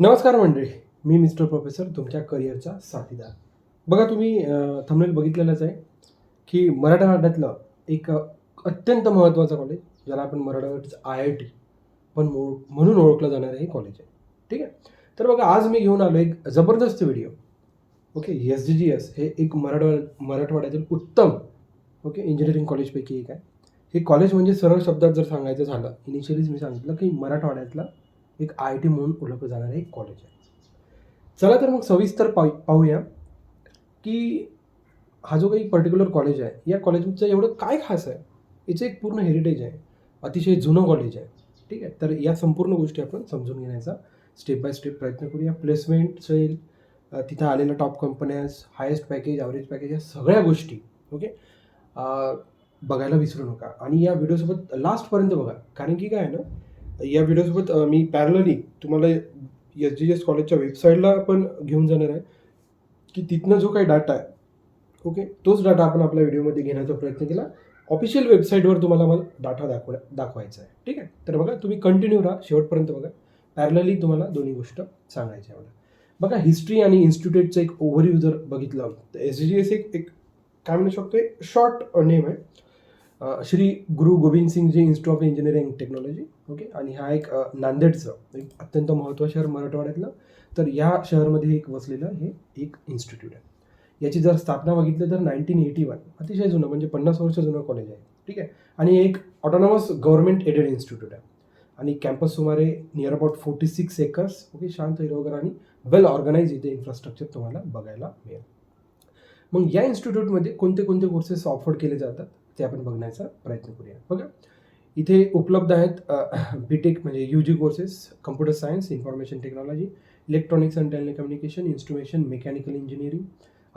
नमस्कार मंडळी मी mister professor तुमच्या करिअरचा साथीदार. बघा तुम्ही थंबनेल बघितलेलंच आहे की मराठवाड्यातलं एक अत्यंत महत्त्वाचं कॉलेज ज्याला आपण मराठवाड्याचं आय आय टी पण म्हणून ओळखलं जाणारं हे कॉलेज आहे. ठीक आहे? तर बघा आज मी घेऊन आलो एक जबरदस्त video okay S G G S हे एक मराठवा मराठवाड्यातील उत्तम ओके इंजिनिअरिंग कॉलेजपैकी एक आहे. हे कॉलेज म्हणजे सरळ शब्दात जर सांगायचं झालं इनिशियलीच मी सांगितलं की मराठवाड्यातला एक आय टी म्हणून ओळखलं जाणारं एक कॉलेज आहे. चला तर मग सविस्तर पाहू पाहूया की हा जो काही पर्टिक्युलर कॉलेज आहे या कॉलेजचं एवढं काय खास आहे? याचं एक पूर्ण हेरिटेज आहे. अतिशय जुनं कॉलेज आहे. ठीक आहे? तर या संपूर्ण गोष्टी आपण समजून घेण्याचा स्टेप बाय स्टेप प्रयत्न करूया. प्लेसमेंट असेल तिथं आलेल्या टॉप कंपन्याज हायेस्ट पॅकेज ॲव्हरेज पॅकेज या सगळ्या गोष्टी. ओके बघायला विसरू नका. आणि या व्हिडिओसोबत लास्टपर्यंत बघा. कारण की काय आहे ना या व्हिडिओसोबत मी पॅरलली तुम्हाला एस जी एस कॉलेजच्या वेबसाईटला पण घेऊन जाणार आहे. की तिथनं जो काही डाटा आहे ओके तोच डाटा आपण आपल्या व्हिडिओमध्ये घेण्याचा प्रयत्न केला. ऑफिशियल वेबसाईटवर तुम्हाला मला डाटा दाखवा दाखवायचा आहे ठीक आहे? तर बघा तुम्ही कंटिन्यू राहा शेवटपर्यंत बघा. पॅरलली तुम्हाला दोन्ही गोष्ट सांगायच्या आहे मला बघा हिस्ट्री आणि इन्स्टिट्यूटचं एक ओव्हरव्ह्यू जर बघितलं तर एस जी एस एक एक काय म्हणू शकतो एक शॉर्ट नेम आहे. Shri Guru Gobind Singhji institute of engineering technology okay आणि हा एक नांदेडचं एक अत्यंत महत्त्वाचं शहर मराठवाड्यातलं तर या शहरामध्ये एक वसलेलं हे एक इन्स्टिट्यूट आहे. याची जर स्थापना बघितली तर नाईन्टीन एटी वन अतिशय जुनं म्हणजे पन्नास वर्ष जुनं कॉलेज आहे ठीक आहे? आणि एक ऑटोनॉमस गव्हर्नमेंट एडेड इन्स्टिट्यूट आहे. आणि कॅम्पस सुमारे near about forty six acres okay शांत हिरवगर आणि वेल ऑर्गनाईज इथे इन्फ्रास्ट्रक्चर तुम्हाला बघायला मिळेल. मग या इन्स्टिट्यूटमध्ये कोणते कोणते कोर्सेस ऑफर्ड केले जातात? ते आपण बघण्याचा प्रयत्न करूया. बघा. इथे उपलब्ध आहेत बी टेक म्हणजे U G courses computer science information technology electronics and telecommunication instrumentation mechanical engineering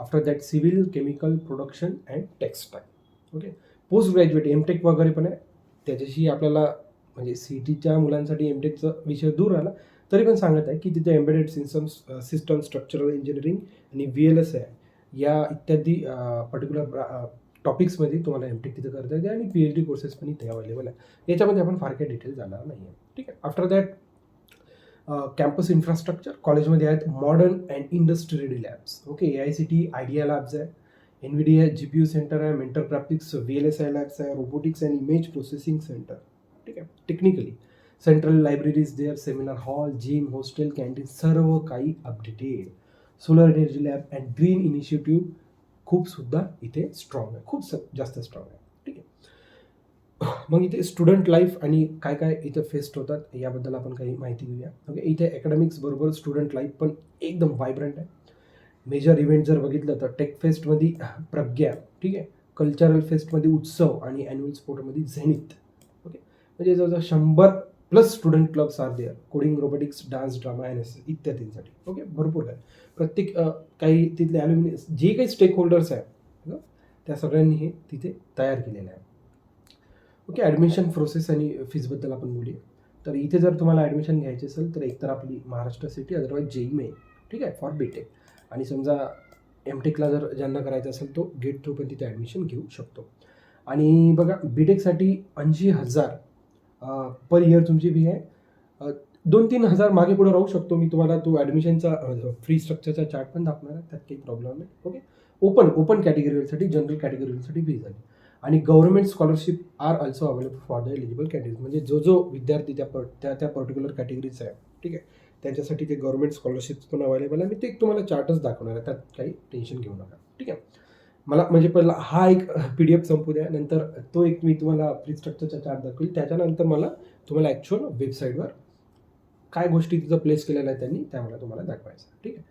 after that civil chemical production and textile okay post graduate M tech वगैरे पण आहे. त्याच्याशी आपल्याला म्हणजे सी टीच्या मुलांसाठी एम टेकचा विषय दूर राहिला तरी पण सांगत आहे की तिथे embedded systems system structural engineering आणि व्ही एल एस आहे या इत्यादी पर्टिक्युलर टॉपिक्समध्ये तुम्हाला एम टेक तिथं करता येते आणि पी एच डी कोर्सेस पण इथे अवेलेबल आहे याच्यामध्ये आपण फार काही डिटेल जाणार नाही आहे? ठीक आहे आफ्टर दॅट कॅम्पस इन्फ्रास्ट्रक्चर कॉलेजमध्ये आहेत modern and industry ready labs okay A I C T idea labs आहे. एन व्ही डी आहे जी पी यू सेंटर आहे. Mentor graphics V L S I labs आहे. Robotics and image processing centre ठीक आहे? Technically central libraries there seminar hall gym hostel canteen सर्व काही updated solar energy lab and green initiative खूप सुद्धा इथे strong आहे. खूप स- जास्त स्ट्रॉंग आहे. ठीक आहे. मग इथे स्टुडंट लाईफ आणि काय काय इथे फेस्ट होतात याबद्दल आपण काही माहिती घेऊया. ओके इथे अकॅडमिक्स बरोबर स्टुडंट लाईफ पण एकदम व्हायब्रंट आहे. मेजर इव्हेंट जर बघितलं तर टेक फेस्टमध्ये प्रज्ञा ठीक आहे. कल्चरल फेस्टमध्ये उत्सव आणि ॲन्युअल स्पोर्टमध्ये झेनित ओके म्हणजे जवळजवळ शंभर plus student clubs are there coding robotics dance drama N S इत्यादींसाठी. ओके भरपूर आहे. प्रत्येक काही तिथले ॲल्युमिनि जे काही स्टेक होल्डर्स आहेत त्या सगळ्यांनी हे तिथे तयार केलेलं आहे. ओके ॲडमिशन प्रोसेस आणि फीजबद्दल आपण बोलूया. तर इथे जर तुम्हाला ॲडमिशन घ्यायची असेल तर एकतर आपली Maharashtra CET otherwise JEE main ठीक आहे फॉर बी टेक आणि समजा एम टेकला जर ज्यांना करायचं असेल तो गेट थ्रू पण तिथे ॲडमिशन घेऊ शकतो. आणि बघा बी टेकसाठी ऐंशी हजार पर इयर तुमची फी आहे. दोन तीन हजार मागे पुढे राहू शकतो. मी तुम्हाला तो ॲडमिशनचा फ्री स्ट्रक्चरचा चार्ट पण दाखवणार आहे. त्यात काही प्रॉब्लेम नाही. ओके ओपन ओपन कॅटेगरीसाठी जनरल कॅटेगरीसाठी फी झाली आणि government scholarship are also available for the eligible category म्हणजे जो जो विद्यार्थी त्या पर त्या त्या पर्टिक्युलर कॅटेगरीचा आहे. ठीक आहे? त्यांच्यासाठी ते गव्हर्नमेंट स्कॉलरशिप्स पण अवेलेबल आहे. मी ते एक तुम्हाला चार्टच दाखवणार आहे. त्यात काही टेन्शन घेऊ नका. ठीक आहे? मला म्हणजे पहिला हा एक पी डी एफ संपू द्या. नंतर तो एक मी तुम्हाला फ्री स्ट्रक्चरचा चार्ट दाखवेल. त्याच्यानंतर मला तुम्हाला ॲक्च्युअल वेबसाईटवर काय गोष्टी तिथं प्लेस केलेल्या आहेत त्यांनी त्या मला तुम्हाला दाखवायचं ठीक आहे?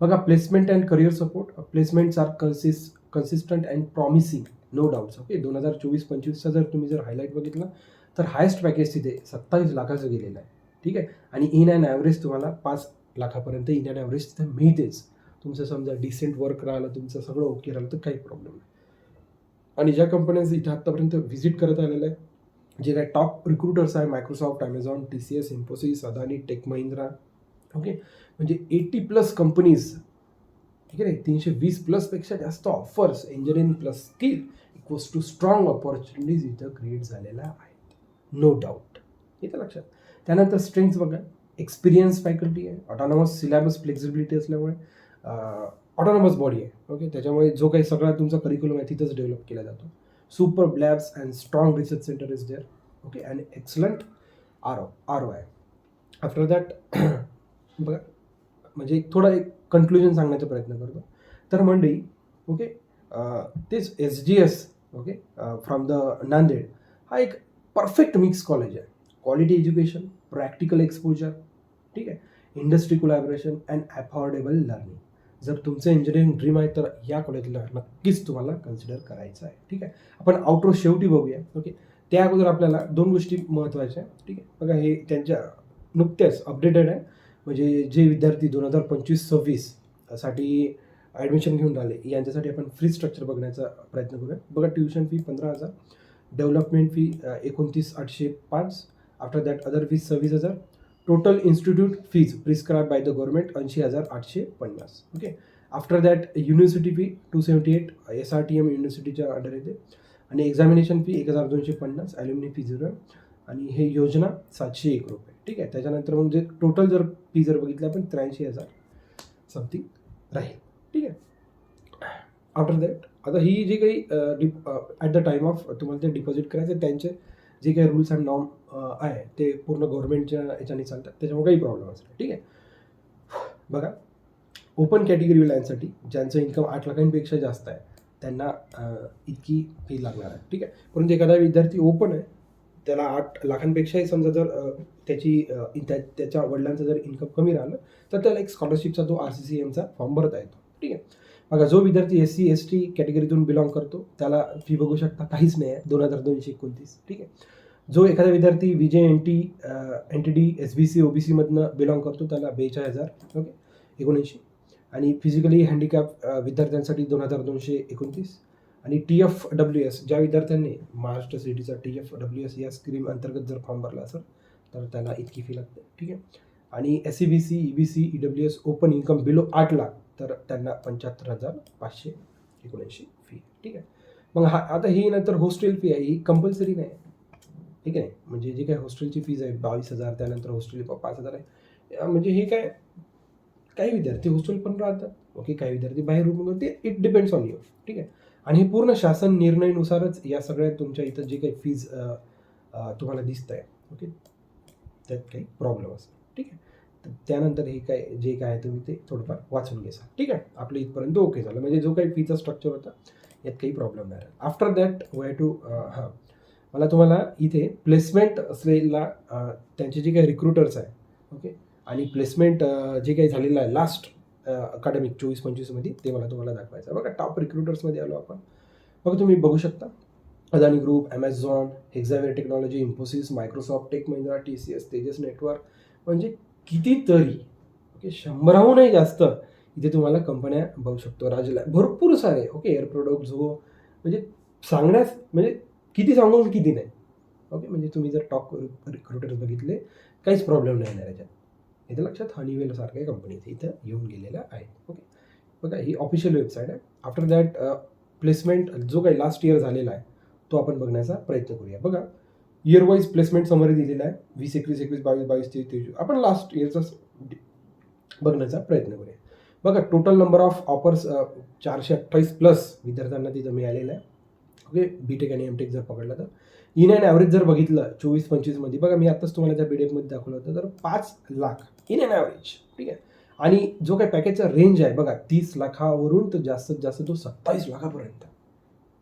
बघा placement and career support placements are कन्सिस consistent and promising no doubts okay दोन हजार चोवीस पंचवीसचा जर तुम्ही जर हायलाईट बघितला तर हायेस्ट पॅकेज तिथे सत्तावीस लाखाचं गेलेलं आहे. ठीक आहे? आणि इन अँड ॲव्हरेज तुम्हाला पाच लाखापर्यंत इन अँड ॲव्हरेज तिथे मिळतेच. तुमचं समजा डिसेंट वर्क राहिलं तुमचं सगळं ओके राहिलं तर काही प्रॉब्लेम नाही. आणि ज्या कंपन्याज इथे आत्तापर्यंत व्हिजिट करत आलेलं आहे जे काही टॉप रिक्रुटर्स आहे Microsoft Amazon T C S Infosys Adani tech Mahindra okay म्हणजे एटी प्लस कंपनीज ठीक आहे तीनशे वीस प्लसपेक्षा जास्त offers engineering plus skill equals to strong opportunities इथं क्रिएट झालेल्या आहेत नो डाऊट इथं लक्षात? त्यानंतर स्ट्रेंग्स बघा. एक्सपिरियन्स फॅकल्टी आहे. ऑटोनॉमस सिलेबस फ्लेक्झिबिलिटी असल्यामुळे ऑटोनॉमस बॉडी आहे. ओके त्याच्यामुळे जो काही सगळा तुमचा करिक्युलम आहे तिथंच डेव्हलप केला जातो. Super labs and strong research centre is there. Okay and excellent R O R O आहे आफ्टर दॅट बघा म्हणजे एक थोडा एक कन्क्लुजन सांगण्याचा प्रयत्न करतो. तर मंडळी ओके तेच S G S okay from the Nanded हा एक परफेक्ट मिक्स कॉलेज आहे. क्वालिटी एज्युकेशन प्रॅक्टिकल एक्सपोजर ठीक आहे industry collaboration and affordable learning जर तुमचं इंजिनिअरिंग ड्रीम आहे तर या कॉलेजला नक्कीच तुम्हाला कन्सिडर करायचं आहे. ठीक आहे? आपण आउटरो शेवटी बघूया. ओके त्या अगोदर आपल्याला दोन गोष्टी महत्त्वाच्या आहे ठीक आहे? बघा हे त्यांच्या नुकत्याच अपडेटेड आहे. म्हणजे जे विद्यार्थी दोन हजार पंचवीस सव्वीससाठी ॲडमिशन घेऊन राहिले यांच्यासाठी आपण फ्री स्ट्रक्चर बघण्याचा प्रयत्न करूया. बघा ट्युशन फी पंधरा हजार डेव्हलपमेंट फी एकोणतीस आठशे पाच आफ्टर दॅट अदर फीज सव्वीस हजार total institute fees prescribe by the government ऐंशी हजार आठशे पन्नास okay after that university fee two seventy eight S R T M युनिव्हर्सिटीच्या under येते. आणि एक्झामिनेशन फी एक हजार दोनशे पन्नास. ॲल्युमिनी फी झिरो आणि हे योजना सातशे एक रुपये. ठीक आहे. त्याच्यानंतर मग जे टोटल जर फी जर बघितलं आपण त्र्याऐंशी हजार समथिंग राहील. ठीक आहे. आफ्टर दॅट आता ही जी काही डिप ॲट द टाईम ऑफ तुम्हाला ते डिपॉझिट करायचं आहे, त्यांचे जे काही रूल्स अँड नॉर्म आहे ते पूर्ण गव्हर्नमेंटच्या याच्याने चालतात. त्याच्यामुळे काही प्रॉब्लेम असतो ठीक आहे? बघा ओपन कॅटेगरी लाईनसाठी ज्यांचं इन्कम आठ लाखांपेक्षा जास्त आहे त्यांना इतकी फी लागणार आहे. ठीक आहे? परंतु एखादा विद्यार्थी ओपन आहे त्याला आठ लाखांपेक्षाही समजा जर त्याची त्या त्याच्या वडिलांचं जर इन्कम कमी राहिलं तर त्याला एक स्कॉलरशिपचा तो आर सी सी एमचा फॉर्म भरता येतो. ठीक आहे? बघा जो विद्यार्थी एस सी एस टी कॅटेगरीतून बिलॉंग करतो त्याला फी बघू शकता. काहीच नाही आहे. दोन हजार दोनशे एकोणतीस. ठीक आहे? जो एखादा विद्यार्थी V J N T N T D S B C O B सीमधनं belong करतो त्याला बेचाळीस हजार. ओके? एकोणऐंशी. आणि फिजिकली हँडिकॅप विद्यार्थ्यांसाठी दोन हजार दोनशे एकोणतीस. आणि टी एफ डब्ल्यू एस ज्या विद्यार्थ्यांनी महाराष्ट्र सिटीचा टी एफ डब्ल्यू एस या स्कीम अंतर्गत जर फॉर्म भरला असेल तर त्याला इतकी फी लागते. ठीक आहे? आणि S C B C E B C E W S open income below आठ लाख तर त्यांना पंच्याहत्तर हजार पाचशे एकोणऐंशी फी ठीक आहे. मग हा आता ही नंतर हॉस्टेल फी आहे ही कंपल्सरी नाही. ठीक आहे. म्हणजे जे काय हॉस्टेलची फीज आहे बावीस हजार त्यानंतर हॉस्टेल पाच हजार आहे. म्हणजे हे काय काही विद्यार्थी हॉस्टेल पण राहतात. ओके काही विद्यार्थी बाहेर रूम ते इट डिपेंड्स ऑन यू ठीक आहे. आणि हे पूर्ण शासन निर्णयानुसारच या सगळ्या तुमच्या इथं जे काही फीज तुम्हाला दिसत आहे ओके. त्यात काही प्रॉब्लेम असेल ठीक आहे? तर त्यानंतर हे काय जे काय आहे तुम्ही ते थोडंफार वाचून घेसा ठीक आहे? आपलं इथपर्यंत ओके झालं. म्हणजे जो काही फीचा स्ट्रक्चर होता यात काही प्रॉब्लेम नाही आफ्टर दॅट वे टू हां. मला तुम्हाला इथे प्लेसमेंट असलेला त्यांचे जे काही रिक्रुटर्स आहे ओके आणि प्लेसमेंट जे काही झालेलं आहे लास्ट अकॅडमिक चोवीस पंचवीसमध्ये ते मला तुम्हाला दाखवायचं आहे. बघा टॉप रिक्रुटर्समध्ये आलो आपण. बघा तुम्ही बघू शकता. Adani group Amazon एक्झावेर technology Infosys Microsoft tech Mahindra T C S Tejas network म्हणजे कितीतरी. ओके शंभराहूनही जास्त इथे तुम्हाला कंपन्या बघू शकतो. राजला भरपूर सारे ओके एअर प्रोडक्ट झो म्हणजे सांगण्यास म्हणजे किती सांगू किती नाही. ओके म्हणजे तुम्ही जर टॉप रिक्रुटर्स बघितले काहीच प्रॉब्लेम नाही येणार याच्यात. इथे लक्षात हनीवेल सारख्या कंपनीज इथं येऊन गेलेल्या आहेत. ओके बघा ही ऑफिशियल वेबसाईट आहे. आफ्टर दॅट प्लेसमेंट जो काही लास्ट इयर झालेला आहे तो आपण बघण्याचा प्रयत्न करूया. बघा इयर वाईज प्लेसमेंट समोर दिलेला आहे. वीस एकवीस एकवीस बावीस बावीस तेवीस तेवीस आपण लास्ट इयरचा बघण्याचा प्रयत्न करूया. बघा टोटल नंबर ऑफ ऑफर्स चारशे अठ्ठावीस प्लस विद्यार्थ्यांना तिथं मिळालेलं आहे. ओके बी टेक आणि एम टेक जर पकडलं तर. इन अँड ॲव्हरेज जर बघितलं चोवीस पंचवीसमध्ये बघा मी आत्ताच तुम्हाला त्या पीडीएफमध्ये दाखवलं होतं तर पाच लाख. इन अँड ॲव्हरेज ठीक आहे? आणि जो काही पॅकेजचा रेंज आहे बघा तीस लाखावरून तर जास्तीत जास्त तो सत्तावीस लाखापर्यंत.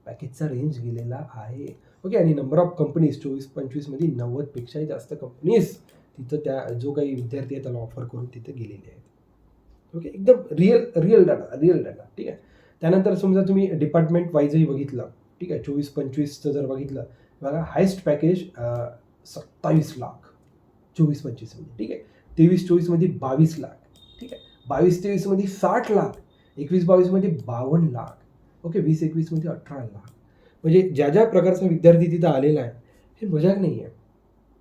पॅकेजचा रेंज गेलेला आहे. ओके आणि नंबर ऑफ कंपनीज चोवीस पंचवीसमध्ये नव्वदपेक्षाही जास्त कंपनीज तिथं त्या जो काही विद्यार्थी आहे त्याला ऑफर करून तिथं गेलेले आहेत. ओके एकदम real real data real data ठीक आहे? त्यानंतर समजा तुम्ही डिपार्टमेंट वाईजही बघितलं ठीक आहे? चोवीस पंचवीसचं जर बघितलं बघा हायस्ट पॅकेज सत्तावीस लाख चोवीस पंचवीसमध्ये ठीक आहे? तेवीस चोवीसमध्ये बावीस लाख ठीक आहे? बावीस तेवीसमध्ये साठ लाख एकवीस बावीसमध्ये बावन्न लाख ओके वीस एकवीसमध्ये अठरा लाख म्हणजे ज्या ज्या प्रकारचा विद्यार्थी तिथं आलेला आहे हे मजाक नाही आहे ओके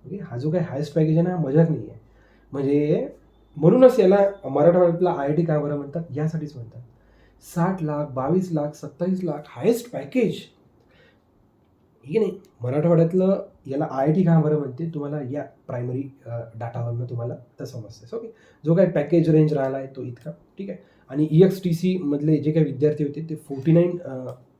म्हणजे हा जो काही हायस्ट पॅकेज आहे ना हा मजाक नाही आहे म्हणजे म्हणूनच याला मराठवाड्यातला आय आय टी काय बरं म्हणतात यासाठीच म्हणतात. साठ लाख बावीस लाख सत्तावीस लाख हायेस्ट पॅकेज ठीक आहे नाही? मराठवाड्यातलं याला आय आय टी का बरं म्हणते तुम्हाला या प्रायमरी डाटावरनं तुम्हाला तसं समजते ओके जो काही पॅकेज रेंज राहिला आहे तो इतका. ठीक आहे? आणि ई एक्स टी सीमधले जे काही विद्यार्थी होते ते फोर्टी नाईन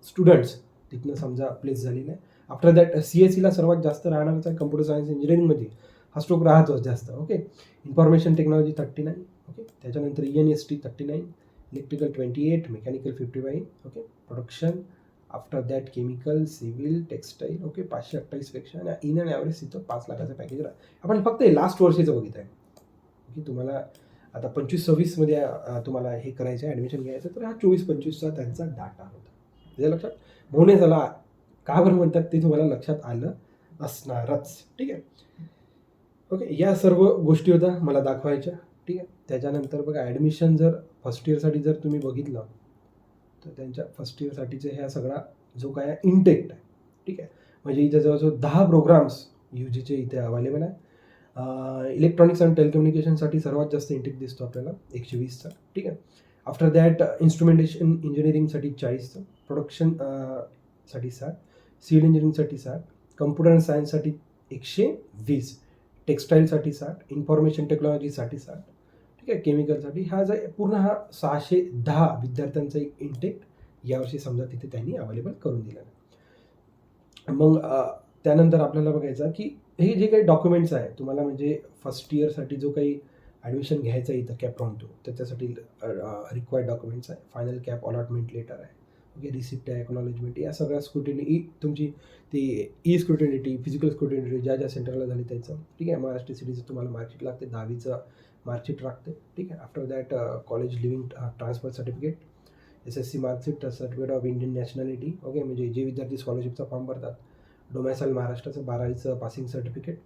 स्टुडंट्स तिथनं समजा प्लेस झाली आहे आफ्टर दॅट सी एस सीला सर्वात जास्त राहणारच आहे कम्प्युटर सायन्स इंजिनिअरिंगमध्ये हा स्ट्रोक राहतोच जास्त okay information technology thirty nine okay त्याच्यानंतर E N S T thirty nine electrical twenty eight mechanical fifty five okay production after that chemical civil textile okay पाचशे अठ्ठावीसपेक्षा आणि इन अँड ॲव्हरेज तिथं पाच लाखाचं पॅकेज राहतं. आपण फक्त हे लास्ट वर्षीचं बघित आहे की तुम्हाला आता पंचवीस सव्वीसमध्ये तुम्हाला हे करायचं आहे ॲडमिशन घ्यायचं तर हा चोवीस पंचवीसचा त्यांचा डाटा होता. त्याच्या लक्षात भोवणे झाला का बरं म्हणतात ते तुम्हाला लक्षात आलं असणारच. ठीक आहे. ओके या सर्व गोष्टी होत्या मला दाखवायच्या. ठीक आहे. त्याच्यानंतर बघा ॲडमिशन जर फर्स्ट इयरसाठी जर तुम्ही बघितलं तर त्यांच्या फर्स्ट इयरसाठीचे ह्या सगळा जो काय इंटेक्ट आहे ठीक आहे. म्हणजे इथे जवळजवळ दहा प्रोग्राम्स यू जीचे इथे अवेलेबल आहे. इलेक्ट्रॉनिक्स अँड टेलिकम्युनिकेशनसाठी सर्वात जास्त इंटेक दिसतो आपल्याला एकशे वीसचा. ठीक आहे. आफ्टर दॅट इन्स्ट्रुमेंटेशन इंजिनिअरिंगसाठी चाळीसचं. प्रोडक्शनसाठी साठ सिव्हिल इंजिनिअरिंगसाठी साठ कम्प्युटर अँड सायन्ससाठी एकशे वीस टेक्स्टाईलसाठी साठ इन्फॉर्मेशन टेक्नॉलॉजीसाठी साठ ठीक आहे? केमिकलसाठी हा जर पूर्ण हा सहाशे दहा विद्यार्थ्यांचा एक इंटेक यावर्षी समजा तिथे त्यांनी अवेलेबल करून दिला मग त्यानंतर आपल्याला बघायचं की हे जे काही डॉक्युमेंट्स आहे तुम्हाला म्हणजे फर्स्ट इयरसाठी जो काही ॲडमिशन घ्यायचं आहे इथं कॅप राहतो तो त्याच्यासाठी रिक्वायर्ड डॉक्युमेंट्स आहे. फायनल कॅप अलॉटमेंट लेटर आहे. रिसिप्ट आहे एक्नॉलेजमेंट या सगळ्या स्क्रुटिनी ई तुमची ती ई स्क्रुटिनिटी फिजिकल स्क्रुटिनिटी ज्या ज्या सेंटरला झाली त्याचं. ठीक आहे महाराष्ट्र सिटीचं तुम्हाला मार्कशीट लागते दहावीचं मार्कशीट लागते. ठीक आहे after that college leaving transfer certificate S S C marksheet certificate of Indian nationality okay म्हणजे जे विद्यार्थी स्कॉलरशिपचा फॉर्म भरतात डोमॅसाईल महाराष्ट्राचं बारावीचं पासिंग सर्टिफिकेट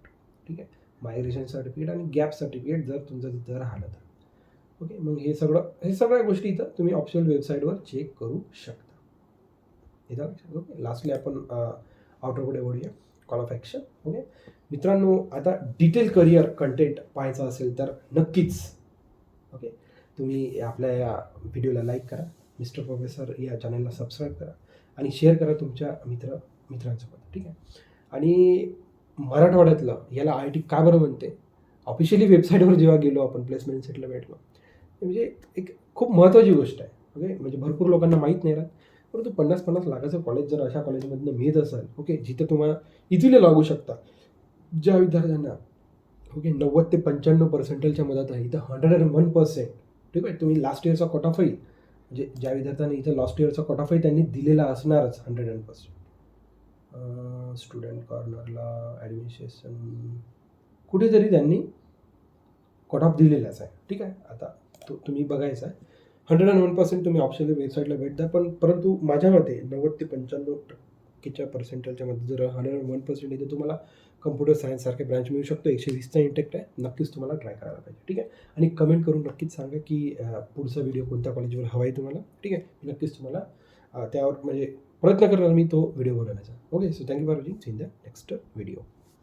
ठीक आहे मायग्रेशन सर्टिफिकेट आणि गॅप सर्टिफिकेट जर तुमचं तिथं राहिलं तर. ओके मग हे सगळं हे सगळ्या गोष्टी इथं तुम्ही ऑप्शनल वेबसाईटवर चेक करू शकता. इथं. लक्षात ओके लास्टली आपण आउटरकडे वळूया कॉल ऑफ ॲक्शन ओके मित्रांनो आता डिटेल करिअर कंटेंट पाहायचं असेल तर नक्कीच ओके तुम्ही आपल्या या व्हिडिओला लाईक करा. मिस्टर प्रोफेसर या चॅनलला सबस्क्राईब करा. आणि शेअर करा तुमच्या मित्र मित्रांसोबत ठीक आहे? आणि मराठवाड्यातलं याला आय टी का बरं म्हणते? ऑफिशियली वेबसाईटवर जेव्हा गेलो आपण प्लेसमेंट सेटला भेटलो. म्हणजे एक खूप महत्त्वाची गोष्ट आहे ओके म्हणजे भरपूर लोकांना माहीत नाही राहत. परंतु पन्नास पन्नास लाखाचं कॉलेज जर अशा कॉलेजमधनं मिळत असेल ओके जिथं तुम्हाला इझिली लागू शकता. ज्या विद्यार्थ्यांना ओके नव्वद ते पंच्याण्णव पर्सेंटेजच्या मदत आहे इथं हंड्रेड अँड वन पर्सेंट ठीक आहे तुम्ही लास्ट इयरचा कट ऑफही म्हणजे ज्या विद्यार्थ्यांनी इथं लास्ट इयरचा कट ऑफही त्यांनी दिलेला असणारच हंड्रेड अँड पर्सेंट स्टुडंट कॉर्नरला ॲडमिनिस्ट्रेशन कुठेतरी त्यांनी कट ऑफ दिलेलाच आहे ठीक आहे. आता तो तुम्ही बघायचा आहे. हंड्रेड अँड वन पर्सेंट तुम्ही ऑप्शनल वेबसाईटला भेट द्या पण परंतु माझ्या मते नव्वद ते पंच्याण्णव टक्केच्या पर्सेंटेजच्या मध्ये जर हंड्रेड अँड वन पर्सेंट येते तुम्हाला कम्प्युटर सायन्ससारखे ब्रँच मिळू शकतो एकशे वीसचा इंटेक्ट आहे नक्कीच तुम्हाला ट्राय करायला पाहिजे ठीक आहे? आणि कमेंट करून नक्कीच सांगा की पुढचा व्हिडिओ कोणत्या कॉलेजवर हवा आहे तुम्हाला ठीक आहे? नक्कीच तुम्हाला त्यावर म्हणजे प्रयत्न करणार मी तो व्हिडिओ बनवण्याचा. Okay so thank you for watching see in the next video